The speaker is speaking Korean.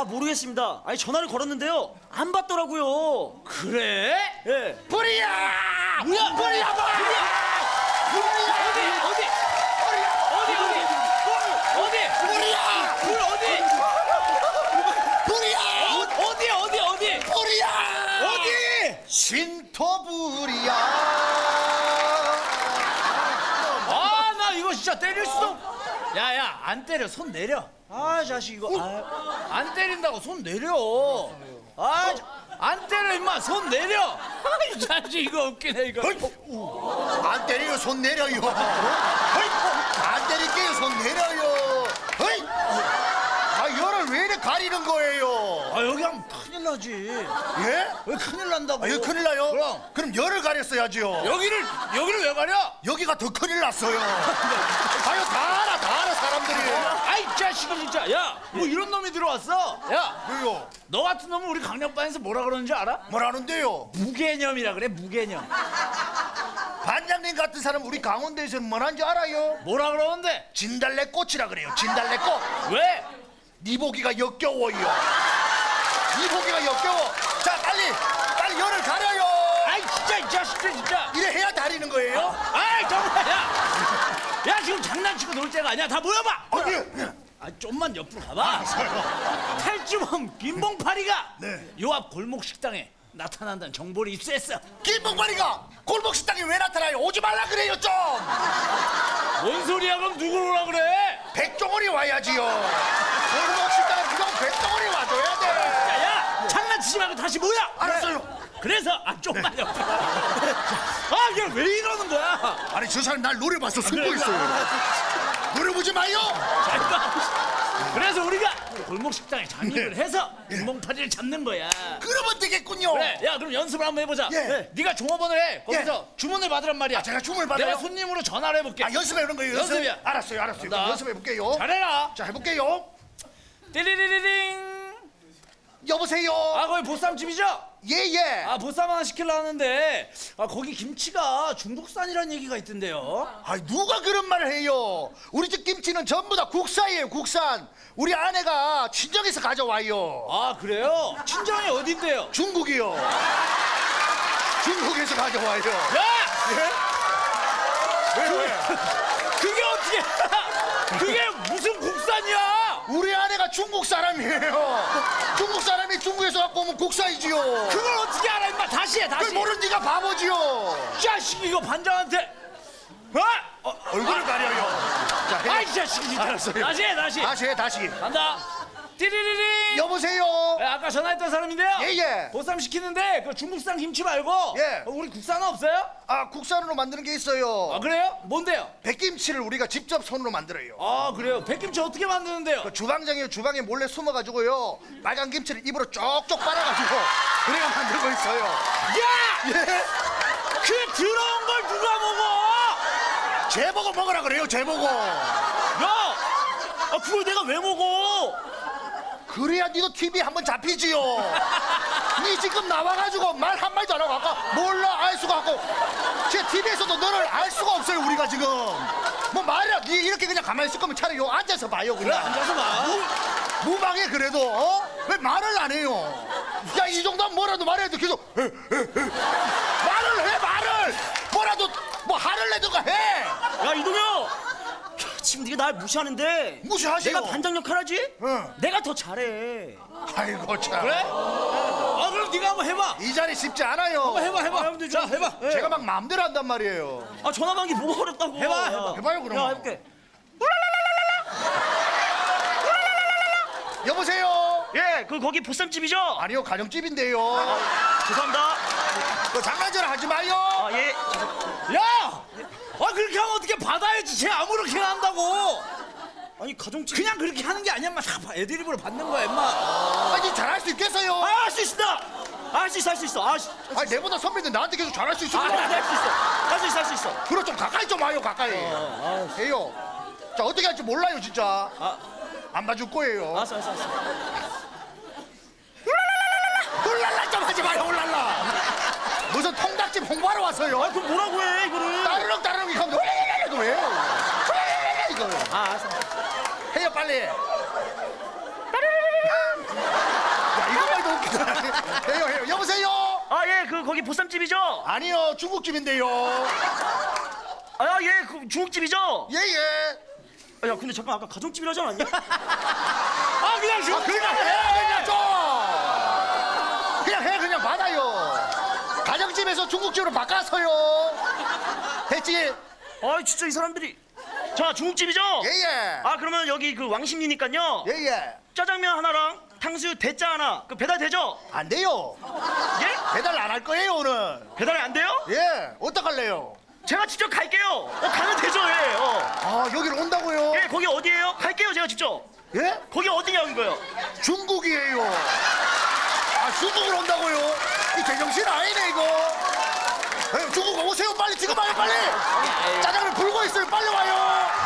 아 모르겠습니다. 아니 전화를 걸었는데요. 안 받더라고요. 그래? 예. 불이야! 뭐야? 불이야! 뭐! 불이야! 어디 어디 어디 어디 어디 불이야! 불 어디 불이야! 어, 어디 어디 어디 불이야! 어디 신토불이야! 아 나 이거 진짜 때릴 수도 야야 안 때려 손 내려 아 자식 이거. 아, 안 때린다고 손 내려. 아안 때려 임마. 손 내려. 아이 자식 이거 웃기네 이거. 안 때려요, 손 내려요. 안 때릴게요, 손 내려요. 아, 열을 왜 이래 가리는 거예요? 아 여기 하면 큰일 나지. 예? 왜 큰일 난다고? 아, 이거 큰일 나요? 그럼. 그럼 열을 가렸어야죠. 여기를 여기를 왜 가려? 여기가 더 큰일 났어요. 아유, 다 알아, 다 알아, 사람들이. 아이 자식아 진짜 야뭐 이런 놈이 들어왔어 야너 왜요? 같은 놈은 우리 강력반에서 뭐라 그러는지 알아? 뭐라는데요? 무개념이라 그래 무개념 반장님 같은 사람 우리 강원도에서는 뭐라는지 알아요? 뭐라 그러는데 진달래꽃이라 그래요. 진달래꽃. 왜? 니 보기가 역겨워요. 니 보기가 역겨워. 자, 빨리, 빨리 열을 가려요. 아이 진짜 이 자식들 진짜 이래 해야 다리는 거예요? 아이 정말 야! 야 지금 장난치고 놀 때가 아니야 다 모여봐 아니, 아 좀만 옆으로 가봐 탈주범 김봉파리가 네. 요 앞 골목 식당에 나타난다는 정보를 입수했어 김봉만이가 골목 식당에 왜 나타나요? 오지 말라 그래요 좀. 뭔 소리야 그럼 누구를 오라 그래 백종원이 와야지요. 골목 식당에 무조건 백종원이 와줘야 돼. 야 야 장난치지 말고 다시 모여 알았어요. 그래서 아 좀만 옆으로 아 이게 왜 이러는 거야 아니 저 사람 날 노려봐서 승부했어요. 노려보지 마요. 자, 임마. 그래서 우리가 골목 식당에 잠입을 네. 해서 김봉파리를 잡는 거야 그러면 되겠군요. 그래 야 그럼 연습을 한번 해보자 예. 네. 네가 종업원을 해 거기서 주문을 받으란 말이야 아, 제가 주문을 받아요? 내가 손님으로 전화를 해볼게 아 연습해 보는 거예요. 연습. 연습이야. 알았어요, 알았어요. 간다. 연습해 볼게요. 잘해라 자 해볼게요. 띠리리리링 여보세요. 아 거기 보쌈집이죠? 예예. 아 보쌈 하나 시키려 하는데 아 거기 김치가 중국산이라는 얘기가 있던데요 아 누가 그런 말을 해요? 우리 집 김치는 전부 다 국산이에요, 국산. 우리 아내가 친정에서 가져와요. 아 그래요? 친정이 어딘데요? 중국이요. 중국에서 가져와요. 야! 예? 왜 왜? 그게 어떻게 무슨 국산이야 우리 아내가 중국 사람이에요. 중국 사람이 중국에서 갖고 오면 국산이지요. 그걸 어떻게 알아 임마 다시 해 그걸 다시 모르는 네가 바보지요. 자식 이거 반장한테 어? 어 얼굴을 가려요. 자, 해. 아이 자식 진짜 알았어요. 다시 해 다시 다시 해, 다시. 간다 띠리리리 여보세요. 예, 아까 전화했던 사람인데요 예, 예. 보쌈 시키는데 그 중국산 김치 말고 예. 어, 우리 국산은 없어요? 아, 국산으로 만드는 게 있어요. 아 그래요? 뭔데요? 백김치를 우리가 직접 손으로 만들어요. 아 그래요 백김치 어떻게 만드는데요? 그 주방장이 주방에 몰래 숨어가지고요. 빨간 김치를 입으로 쪽쪽 빨아가지고 그래가 만들고 있어요. 야! 예? 그 더러운 걸 누가 먹어? 제 보고 먹으라 그래요, 제 보고. 야! 아 그걸 내가 왜 먹어? 그래야 니도 TV 한번 잡히지요. 니 지금 나와가지고 말 한마디도 안 하고 아까 몰라 알 수가 없고 제 TV에서도 너를 알 수가 없어요 우리가 지금 뭐 말이야 니 이렇게 그냥 가만히 있을 거면 차라리 요 앉아서 봐요 그래 그냥 앉아서 봐 무방해 그래도 어? 왜 말을 안 해요 야 이 정도면 뭐라도 말해도 계속 에, 에, 에. 말을 해 말을 뭐라도 뭐 화를 내든가 해야 이동현! 지금 네가 날 무시하는데 무시하세요. 내가 반장 역할 하지? 응. 내가 더 잘해. 아이고 참 그래? 아 그럼 네가 한번 해봐 이 자리 쉽지 않아요 한번 해봐 해봐 아, 자 좀- 해봐 예. 제가 막 마음대로 한단 말이에요 아 전화 받기 뭐가 어렵다고? 해봐, 야. 해봐. 해봐요, 그럼. 야 해볼게. 여보세요 예, 그 거기 보쌈집이죠? 아니요 가정집인데요 죄송합니다. 그 장난전 하지 마요 아 예. 야! 아 그렇게 하면 어떻게 받아야지 쟤 아무렇게 아니 가정집. 그냥 그렇게 하는 게 아니야 인마 다 애드립으로 받는 거야 인마 아니 잘할 수 있겠어요 아, 할 수 있다. 할 수 있어, 할 수 있어. 아, 씨. 아니 내보다 선배인데 나한테 계속 잘할 수 아, 있습니다 할수 있어. 할 수 있어, 할 수 있어. 그럼 좀 가까이 좀 와요 가까이 해요 자 어떻게 할지 몰라요 진짜 아, 안 봐줄 거예요 알았어, 알았어, 알았어. 홀랄라 좀 하지 마요 홀랄라 무슨 통닭집 홍보하러 왔어요 아, 그럼 뭐라고 해 이거를? 따르릉 따르릉 이거 홀랄라 이거 왜요 홀랄라 이거 아, 알았어. 해요 빨리 해요. 해요 여보세요? 아 예 그 거기 보쌈집이죠? 아니요 중국집인데요. 아예 그 중국집이죠? 예 예. 아, 야 근데 잠깐 아까 가정집이라 하지 않았냐? 아 그냥 중 그냥 해 그냥 좀. 그냥 해 그냥 받아요. 가정집에서 중국집으로 바꿔서요. 했지? 아 진짜 이 사람들이 자 중국집이죠? 예예. 아 그러면 여기 그 왕십리니까요? 예예. 짜장면 하나랑 탕수육 대짜 하나. 그 배달 되죠? 안 돼요. 예? 배달 안 할 거예요 오늘. 배달이 안 돼요? 예. 어떡할래요? 제가 직접 갈게요. 어 가면 되죠 예. 어. 아 여기로 온다고요? 예 거기 어디예요? 갈게요 제가 직접. 예? 거기 어디냐는 거예요. 중국이에요. 아 중국으로 온다고요? 이 제정신 아니네 이거 네, 중국 오세요. 빨리 지금 와요 빨리. 짜장면 불고 있어요. 빨리 와요.